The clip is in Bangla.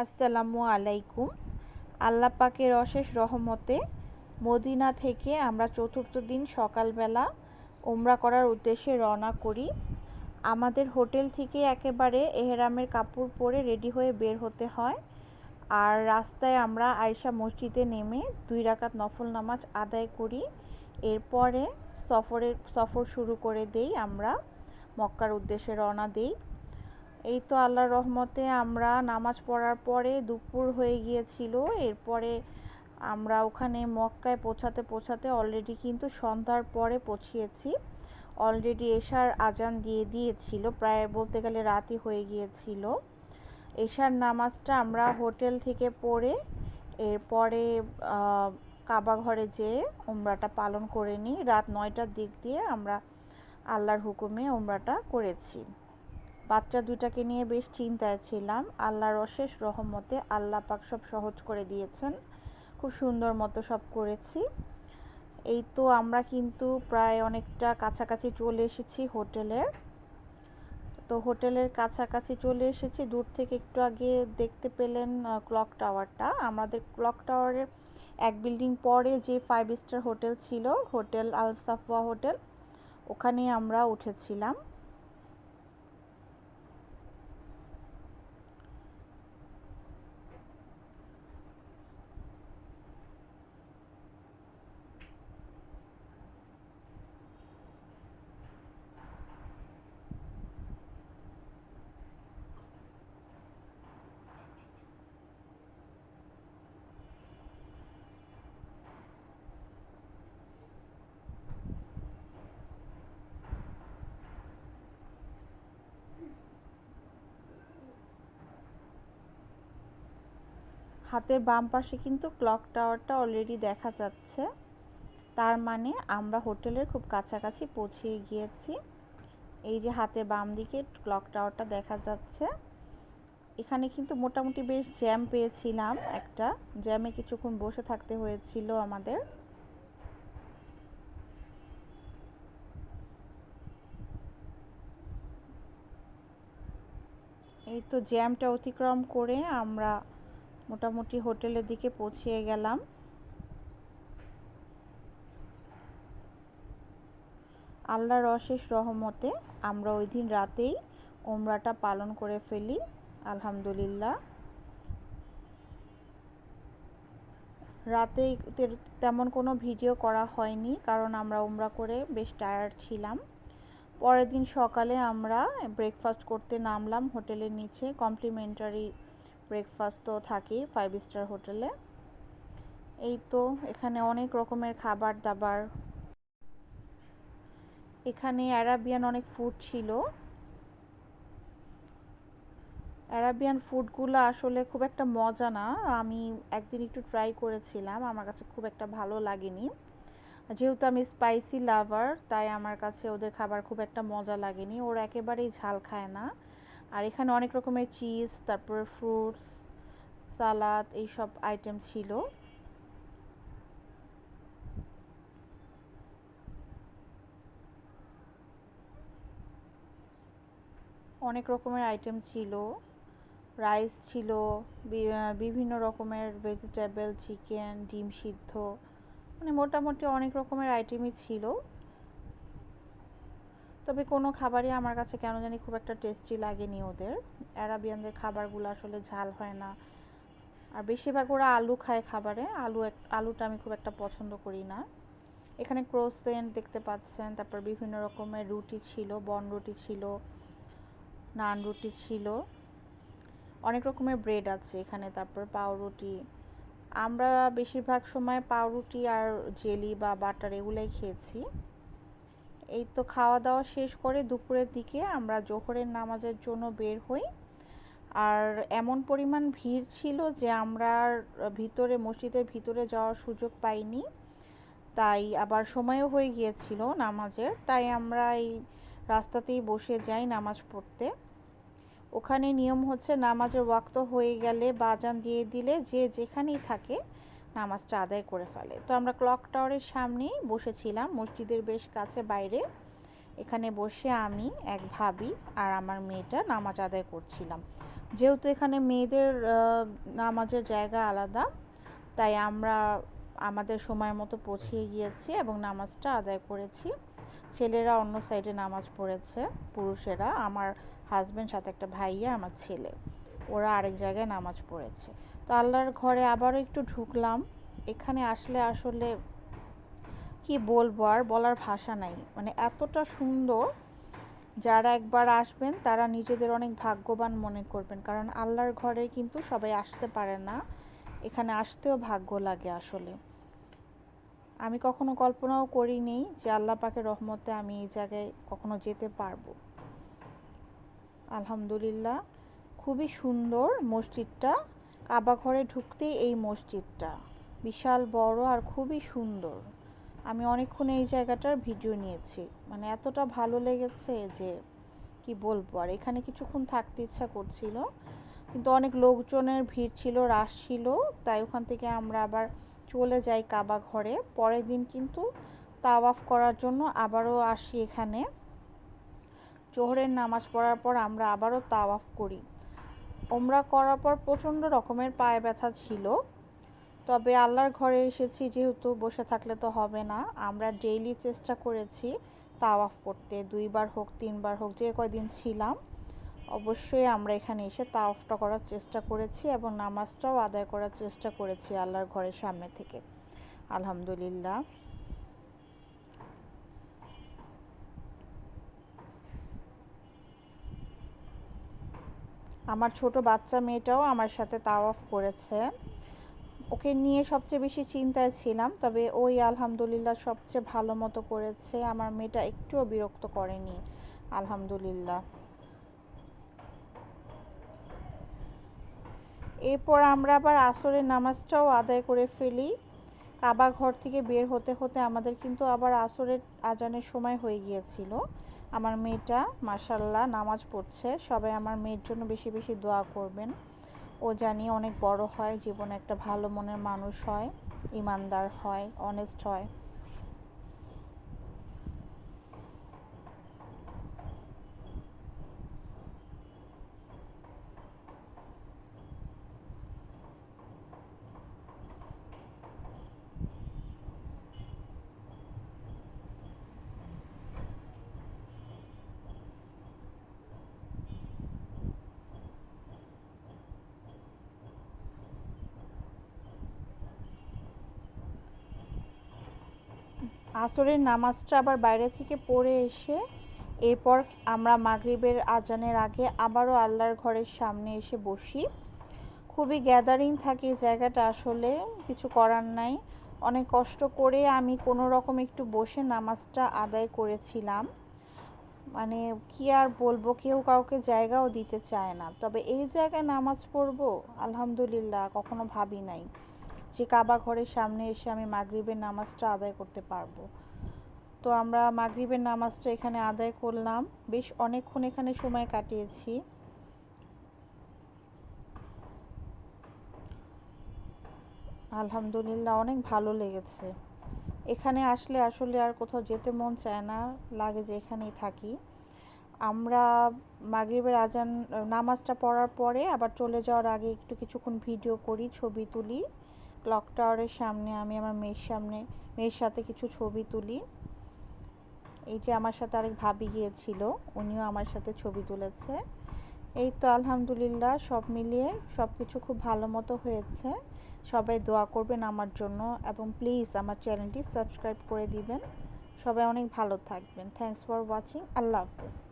আসসালামু আলাইকুম। আল্লাহ পাকের অশেষ রহমতে মদিনা থেকে আমরা চতুর্থ দিন সকালবেলা ওমরা করার উদ্দেশ্যে রওনা করি। আমাদের হোটেল থেকে একেবারে এহেরামের কাপড় পরে রেডি হয়ে বের হতে হয়। আর রাস্তায় আমরা আয়সা মসজিদে নেমে দুই রাকাত নফল নামাজ আদায় করি। এরপরে সফরের সফর শুরু করে দেই আমরা, মক্কার উদ্দেশ্যে রওনা দিই। এই তো আল্লাহর রহমতে আমরা নামাজ পড়ার পরে দুপুর হয়ে গিয়েছিল। এরপরে আমরা ওখানে মক্কায় পৌঁছাতে পৌঁছাতে অলরেডি কিন্তু সন্ধ্যার পরে পৌঁছিয়েছি। অলরেডি এশার আজান দিয়ে দিয়েছিল, প্রায় বলতে গেলে রাতই হয়ে গিয়েছিল। এশার নামাজটা আমরা হোটেল থেকে পড়ে এরপরে কাবা ঘরে যেয়ে উমরাটা পালন করে নিই। রাত নয়টার দিক দিয়ে আমরা আল্লাহর হুকুমে উমরাটা করেছি। বাচ্চা দুইটাকে নিয়ে বেশ চিন্তায় ছিলাম। আল্লাহর অশেষ রহমতে আল্লাহ পাক সব সহজ করে দিয়েছেন। খুব সুন্দর মতো সব করেছি। এই তো আমরা কিন্তু প্রায় অনেকটা কাছাকাছি চলে এসেছি হোটেলের তো হোটেলের কাছাকাছি চলে এসেছি। দূর থেকে একটু আগে দেখতে পেলেন ক্লক টাওয়ারটা। আমাদের ক্লক টাওয়ারের এক বিল্ডিং পরে যে ফাইভ স্টার হোটেল ছিল, হোটেল আল সাফওয়া হোটেল, ওখানেই আমরা উঠেছিলাম। হাতের বাম পাশে কিন্তু ক্লক টাওয়ারটা অলরেডি দেখা যাচ্ছে। তার মানে আমরা হোটেলের খুব কাছাকাছি পৌঁছে গিয়েছি। এই যে হাতের বাম দিকে ক্লক টাওয়ারটা দেখা যাচ্ছে। এখানে কিন্তু মোটামুটি বেশ জ্যাম পেয়েছিলাম একটা। জ্যামে কিছুক্ষণ বসে থাকতে হয়েছিল আমাদের। এই তো জ্যামটা অতিক্রম করে আমরা মোটামুটি হোটেলের দিকে পৌঁছিয়ে গেলাম। আল্লাহর অশেষ রহমতে আমরা ওই দিন রাতেই ওমরাটা পালন করে ফেলি, আলহামদুলিল্লাহ। রাতে তেমন কোনো ভিডিও করা হয়নি, কারণ আমরা ওমরা করে বেশ টায়ার্ড ছিলাম। পরের দিন সকালে আমরা ব্রেকফাস্ট করতে নামলাম হোটেলের নিচে কমপ্লিমেন্টারি ব্রেকফাস্ট তো থাকেই ফাইভ স্টার হোটেলে। এই তো, এখানে অনেক রকমের খাবার দাবার। এখানে অ্যারাবিয়ান অনেক ফুড ছিল। অ্যারাবিয়ান ফুডগুলো আসলে খুব একটা মজা না। আমি একদিন একটু ট্রাই করেছিলাম, আমার কাছে খুব একটা ভালো লাগেনি। যেহেতু আমি স্পাইসি লাভার তাই আমার কাছে ওদের খাবার খুব একটা মজা লাগেনি। ওরা একেবারেই ঝাল খায় না। আর এখানে অনেক রকমের চিজ, তারপরে ফ্রুটস সালাদ এইসব আইটেম ছিল। অনেক রকমের আইটেম ছিল। রাইস ছিল বিভিন্ন রকমের ভেজিটেবল চিকেন ডিম সিদ্ধ মানে মোটামুটি অনেক রকমের আইটেমই ছিল। তবে কোনো খাবারই আমার কাছে কেন জানি খুব একটা টেস্টি লাগেনি ওদের। অ্যারাবিয়ানদের খাবারগুলো আসলে ঝাল হয় না। আর বেশিরভাগ ওরা আলু খায় খাবারে, আলু আলুটা আমি খুব একটা পছন্দ করি না। এখানে ক্রোসেন্ট দেখতে পাচ্ছেন, তারপর বিভিন্ন রকমের রুটি ছিল, বন রুটি ছিল, নান রুটি ছিল। অনেক রকমের ব্রেড আছে এখানে, তারপর পাউরুটি। আমরা বেশিরভাগ সময় পাউরুটি আর জেলি বা বাটার এগুলাই খেয়েছি। এই তো খাওয়া দাওয়া শেষ করে দুপুরের দিকে আমরা জোহরের নামাজের জন্য বের হই। আর এমন পরিমাণ ভিড় ছিল যে আমরা ভিতরে, মসজিদের ভিতরে যাওয়ার সুযোগ পাইনি। তাই আবার সময়ও হয়ে গিয়েছিল নামাজের। তাই আমরা এই রাস্তাতেই বসে যাই নামাজ পড়তে। ওখানে নিয়ম হচ্ছে নামাজের ওয়াক্ত হয়ে গেলে বাজান দিয়ে দিলে যে যেখানেই থাকে নামাজটা আদায় করে ফেলে। তো আমরা ক্লক টাওয়ারের সামনেই বসেছিলাম। মসজিদের বেশ কাছে বাইরে। এখানে বসে আমি, এক ভাবি আর আমার মেয়েটা নামাজ আদায় করছিলাম। যেহেতু এখানে মেয়েদের নামাজের জায়গা আলাদা, তাই আমরা আমাদের সময় মতো পৌঁছিয়ে গিয়েছি এবং নামাজটা আদায় করেছি। ছেলেরা অন্য সাইডে নামাজ পড়েছে, পুরুষেরা। আমার হাজব্যান্ড সাথে একটা ভাইয়া, আমার ছেলে। ওরা আরেক জায়গায় নামাজ পড়েছে। তো আল্লাহর ঘরে আবারও একটু ঢুকলাম। এখানে আসলে আসলে কি বলব আর বলার ভাষা নাই। মানে এতটা সুন্দর, যারা একবার আসবেন তারা নিজেদের অনেক ভাগ্যবান মনে করবেন। কারণ আল্লাহর ঘরে কিন্তু সবাই আসতে পারে না। এখানে আসতেও ভাগ্য লাগে আসলে। আমি কখনো কল্পনাও করিনি যে আল্লাহ পাকের রহমতে আমি এই জায়গায় কখনো যেতে পারব। আলহামদুলিল্লাহ, খুবই সুন্দর মসজিদটা। কাবা ঘরে ঢুকতেই এই মসজিদটা। বিশাল, বড় আর খুবই সুন্দর। আমি অনেকক্ষণ এই জায়গাটার ভিডিও নিয়েছি। মানে এতটা ভালো লেগেছে যে কি বলব? আর এখানে কিছুক্ষণ থাকতে ইচ্ছা করছিল। কিন্তু অনেক লোকজনের ভিড় ছিল, রাশ ছিল। তাই ওখান থেকে আমরা আবার চলে যাই কাবা ঘরে পরের দিন কিন্তু তাওয়াফ করার জন্য আবারও আসি এখানে। জোহরের নামাজ পড়ার পর আমরা আবারও তাওয়াফ করি। ওমরা করার পর প্রচণ্ড রকমের পায়ে ব্যথা ছিল। তবে আল্লাহর ঘরে এসেছি, যেহেতু বসে থাকলে তো হবে না। আমরা ডেইলি চেষ্টা করেছি তাওয়াফ করতে। দুইবার হোক, তিনবার হোক, যে কয়দিন ছিলাম, অবশ্যই আমরা এখানে এসে তাওয়াফটা করার চেষ্টা করেছি এবং নামাজটাও আদায় করার চেষ্টা করেছি আল্লাহর ঘরের সামনে থেকে। আলহামদুলিল্লাহ। আমার ছোট বাচ্চা মেয়েটাও আমার সাথে তাওয়াফ করেছে। ওকে নিয়ে সবচেয়ে বেশি চিন্তায় ছিলাম, তবে ওই আলহামদুলিল্লাহ সবচেয়ে ভালো মতো করেছে। আমার মেয়েটা একটুও বিরক্ত করেনি, আলহামদুলিল্লাহ। এরপর আমরা আবার আসরের নামাজটাও আদায় করে ফেলি। কাবা ঘর থেকে বের হতে হতে আমাদের কিন্তু আবার আসরের আজানের সময় হয়ে গিয়েছিল। আমার মেয়েটা মাসাল্লাহ নামাজ পড়ছে। সবাই আমার মেয়ের জন্য বেশি বেশি দোয়া করবেন। ও জানি অনেক বড় হয়, জীবনে একটা ভালো মনের মানুষ হয়, ইমানদার হয় অনেস্ট হয়। আসরের নামাজটা আবার বাইরে থেকে পড়ে এসে এরপর আমরা মাগরিবের আজানের আগে আবারও আল্লাহর ঘরের সামনে এসে বসি। খুবই গ্যাদারিং থাকে জায়গাটা আসলে, কিছু করার নাই। অনেক কষ্ট করে আমি কোনো রকম একটু বসে নামাজটা আদায় করেছিলাম। মানে কি আর বলব, কেউ কাউকে জায়গাও দিতে চায় না। তবে এই জায়গায় নামাজ পড়ব? আলহামদুলিল্লাহ, কখনো ভাবি নাই। যে কাবা ঘরের সামনে এসে আমি মাগরিবের নামাজটা আদায় করতে পারব। তো আমরা মাগরিবের নামাজটা এখানে আদায় করলাম। বেশ অনেকক্ষণ এখানে সময় কাটিয়েছি। আলহামদুলিল্লাহ, অনেক ভালো লেগেছে। এখানে আসলে আসলে আর কোথাও যেতে মন চায় না, লাগে যে এখানেই থাকি। আমরা মাগরিবের আজান, নামাজটা পড়ার পরে আবার চলে যাওয়ার আগে একটু কিছুক্ষণ ভিডিও করি, ছবি তুলি। ক্লক টাওয়ারের সামনে আমি আমার মেয়ের সামনে, মেয়ের সাথে কিছু ছবি তুলি। এই যে আমার সাথে আরেক ভাবি গিয়েছিল, উনিও আমার সাথে ছবি তুলেছে। এই তো আলহামদুলিল্লাহ সব মিলিয়ে সব কিছু খুব ভালো মতো হয়েছে। সবাই দোয়া করবেন আমার জন্য এবং প্লিজ আমার চ্যানেলটি সাবস্ক্রাইব করে দিবেন। সবাই অনেক ভালো থাকবেন। থ্যাংকস ফর ওয়াচিং আল্লাহ হাফেজ।